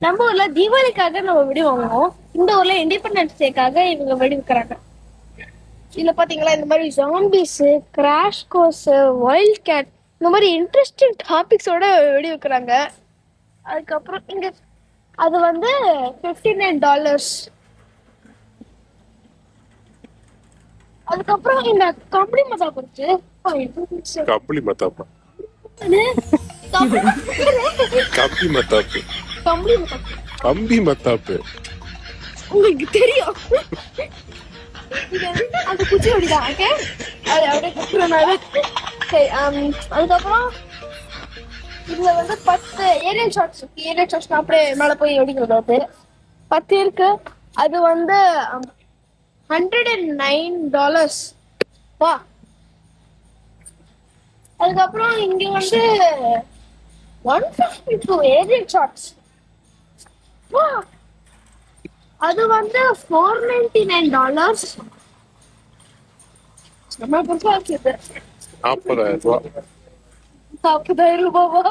நம்ம ஊர்ல தீபாவளிக்காக நம்ம வெடி வாங்குவோம். இந்த ஊர்ல இண்டிபெண்டன்ஸ் டேக்காக இவங்க வெடி விற்கிறாங்க இதுல பாத்தீங்களா இந்த மாதிரி zombies crash course wild cat இந்த மாதிரி இன்ட்ரெஸ்டிங் டாபிக்ஸோட வெடி வைக்கிறாங்க அதுக்கப்புறம் இங்க அது வந்து ஃபிஃப்டி நைன் டாலர்ஸ் அதுக்கப்புறம் இந்த கம்பளி மதா குறிச்சு கம்பளி மத்தாப்பா கம்பி மத்தாப்பு கம்பளி மதா கம்பி மத்தாப்பு உங்களுக்கு தெரியும். அந்த குச்சி வடிதான் ஓகே அது அப்படியே குத்துறனால. சரி um, அதுக்கப்புறம் இதுல வந்து பத்து ஏரியல் ஷாட்ஸ் ஏரியல் ஷாட்ஸ் அப்படியே மேல போய் வெடிக்கிறது அது பத்து இருக்கு. அது வந்து ஹண்ட்ரட் அண்ட் நைன் டாலர்ஸ் வா. அதுக்கப்புறம் இங்க வந்து one fifty two aerial shots அது வந்து ஃபோர் நைன்டி நைன் டாலர்ஸ் நம்ம இருக்குது நாற்பதாயிரம் ரூபா. நாற்பதாயிரம் ரூபாவா?